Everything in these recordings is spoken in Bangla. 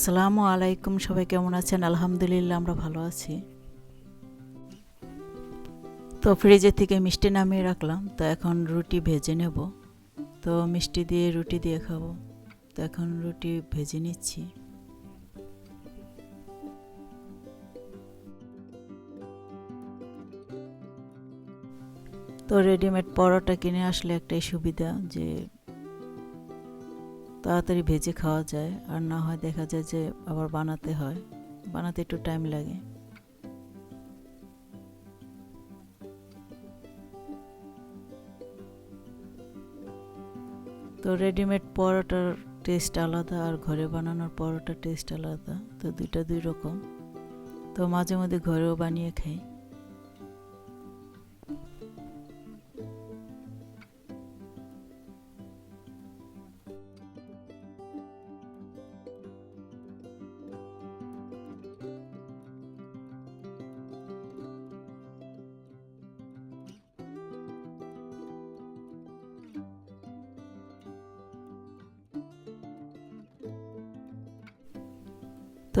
আসসালামু আলাইকুম, সবাই কেমন আছেন? আলহামদুলিল্লাহ, আমরা ভালো আছি। তো ফ্রিজের থেকে মিষ্টি নামিয়ে রাখলাম, তো এখন রুটি ভেজে নেব। তো মিষ্টি দিয়ে রুটি দিয়ে খাব। তো এখন রুটি ভেজে নিচ্ছি। তো রেডিমেড পরোটা কিনে আসলে একটাই সুবিধা যে তাড়াতাড়ি ভেজে খাওয়া যায় আর না হয় দেখা যায় যে আবার বানাতে হয়। বানাতে একটু টাইম লাগে। তো রেডিমেড পরোটার টেস্ট আলাদা আর ঘরে বানানোর পরোটার টেস্ট আলাদা। তো দুইটা দুই রকম। তো মাঝে মধ্যে ঘরেও বানিয়ে খাই।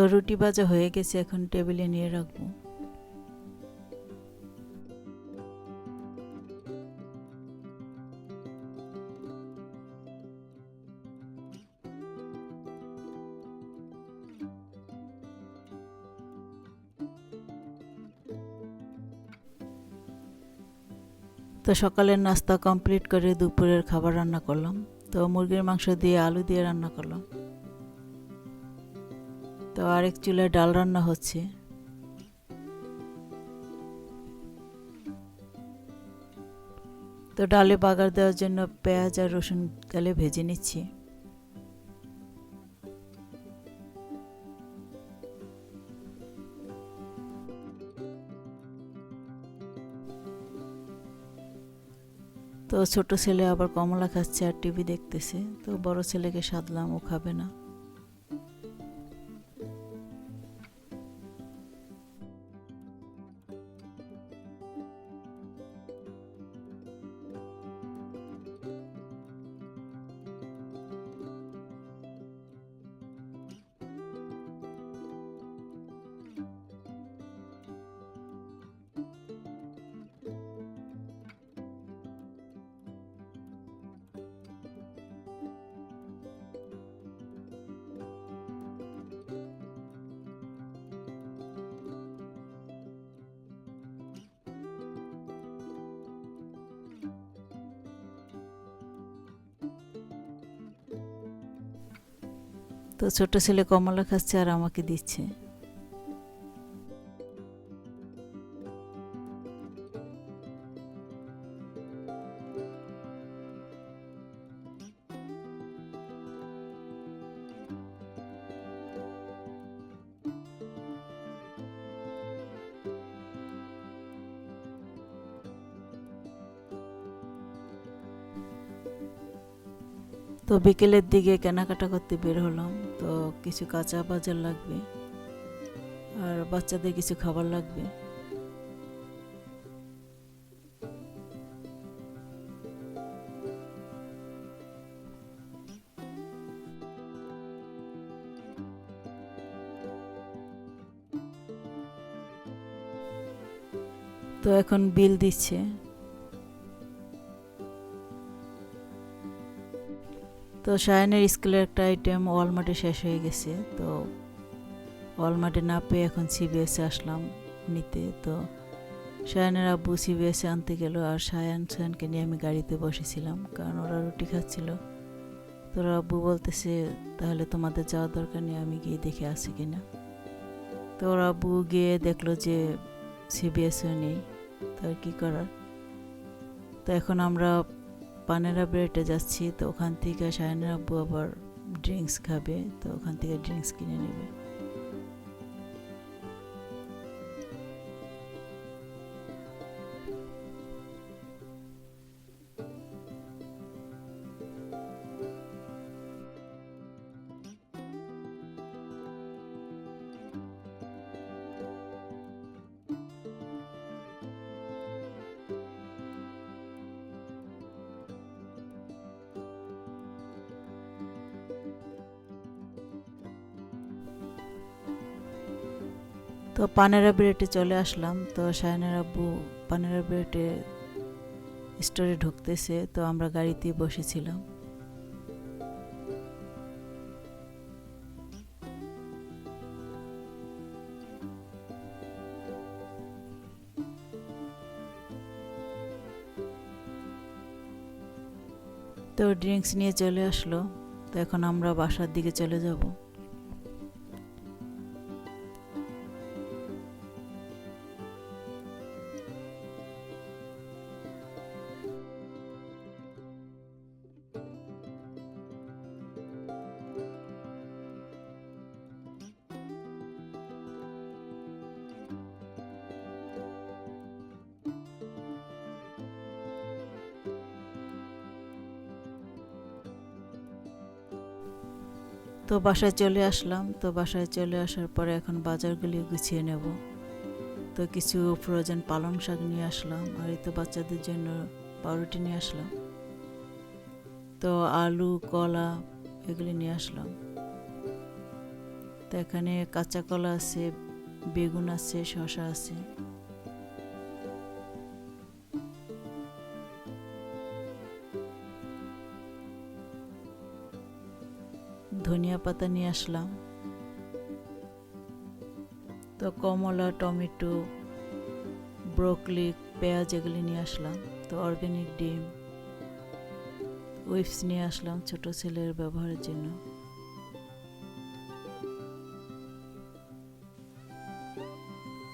তো রুটি ভাজা হয়ে গেছে, এখন টেবিলে নিয়ে রাখব। তো সকালের নাস্তা কমপ্লিট করে দুপুরের খাবার রান্না করলাম। তো মুরগির মাংস দিয়ে আলু দিয়ে রান্না করলাম। তো আরেক চুলায় ডাল রান্না হচ্ছে। তো ডালে বাগার দেওয়ার জন্য পেঁয়াজ আর রসুন তেলে ভেজে নিচ্ছি। তো ছোট ছেলে আবার কমলা খাচ্ছে আর টিভি দেখতেছে। তো বড় ছেলেকে সাধলাম, ও খাবে না। তো ছোট ছেলে কমলা খাচ্ছে আর আমাকে দিচ্ছে। তো বিকেলের দিকে কেনাকাটা করতে বের হলাম। তো কিছু কাঁচা বাজার লাগবে আর বাচ্চাদের কিছু খাবার লাগবে। তো এখন বিল দিচ্ছে। তো সায়নের স্কুলের একটা আইটেম ওয়ালমার্টে শেষ হয়ে গেছে, তো ওয়ালমার্টে না পেয়ে এখন সিবিএসে আসলাম নিতে। তো সায়নের আব্বু সিবিএসে আনতে গেল আর সায়ান, সায়ানকে নিয়ে আমি গাড়িতে বসেছিলাম কারণ ওরা রুটি খাচ্ছিল। তো ওরা আব্বু বলতেছে, তাহলে তোমাদের যাওয়ার দরকার নেই, আমি গিয়ে দেখে আসি কিনা? তো ওরা আব্বু গিয়ে দেখল যে সিবিএসও নেই, তো আর কী করার? তো এখন আমরা পানেরা ব্রেটে যাচ্ছি, তো ওখান থেকে সায়নের আব্বু আবার ড্রিঙ্কস খাবে, তো ওখান থেকে ড্রিঙ্কস কিনে নেবে। তো পানেরা ব্রেডে চলে আসলাম। তো শায়নের আব্বু পানেরা ব্রেডে স্টোরে ঢুকতেছে, তো আমরা গাড়িতে বসেছিলাম। তো ড্রিঙ্কস নিয়ে চলে আসলো। তো এখন আমরা বাসার দিকে চলে যাব। তো বাসায় চলে আসলাম। তো বাসায় চলে আসার পরে এখন বাজারগুলি গুছিয়ে নেব। তো কিছু ফ্রোজেন পালং শাক নিয়ে আসলাম আর এই তো বাচ্চাদের জন্য পাউরুটি নিয়ে আসলাম। তো আলু, কলা এগুলি নিয়ে আসলাম। তো এখানে কাঁচা কলা আছে, বেগুন আছে, শসা আছে। ধনিয়া পাতা নিয়ে আসলাম। তো কমলা, টমেটো, ব্রোকলি, পেঁয়াজ এগুলি নিয়ে আসলাম। তো অর্গ্যানিক ডিম, উইপস নিয়ে আসলাম ছোট ছেলের ব্যবহারের জন্য।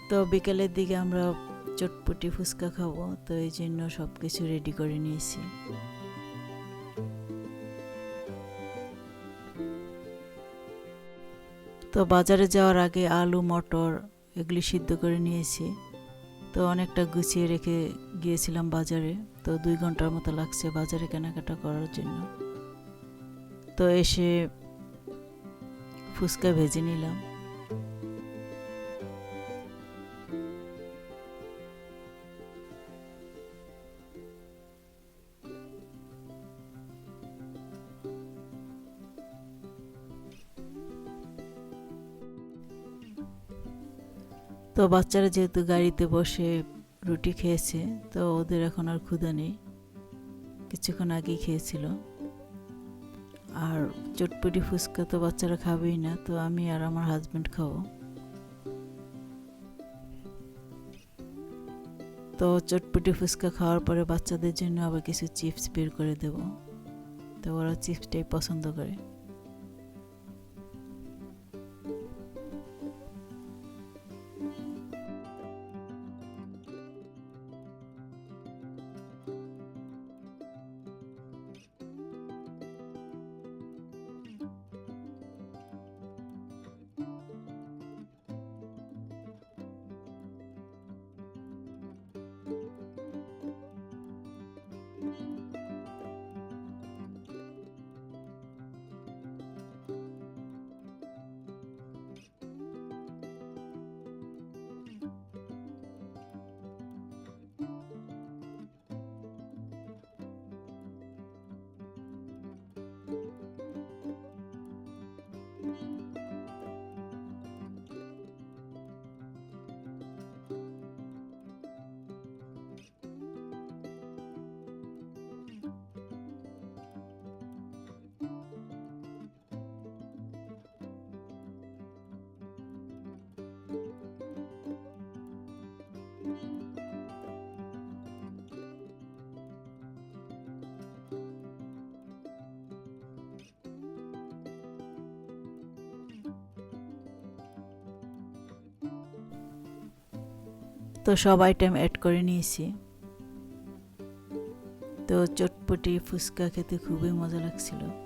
তো বিকেলের দিকে আমরা চটপটি ফুচকা খাব। তো এই জন্য সব কিছু রেডি করে নিয়েছি। তো বাজারে যাওয়ার আগে আলু, মটর এগুলি সিদ্ধ করে নিয়েছি। তো অনেকটা গুছিয়ে রেখে গিয়েছিলাম বাজারে। তো দুই ঘণ্টার মতো লাগছে বাজারে কেনাকাটা করার জন্য। তো এসে ফুচকা ভেজে নিলাম। তো বাচ্চারা যেহেতু গাড়িতে বসে রুটি খেয়েছে, তো ওদের এখন আর ক্ষুধা নেই। কিছুক্ষণ আগেই খেয়েছিল। আর চটপটি ফুচকা তো বাচ্চারা খাবেই না, তো আমি আর আমার হাজব্যান্ড খাব। তো চটপটি ফুচকা খাওয়ার পরে বাচ্চাদের জন্য আবার কিছু চিপস বের করে দেব। তো ওরা চিপসটাই পছন্দ করে। তো সব আইটেম অ্যাড করে নিয়েছি। তো চটপটি ফুচকা খেতে খুবই মজা লাগছিল।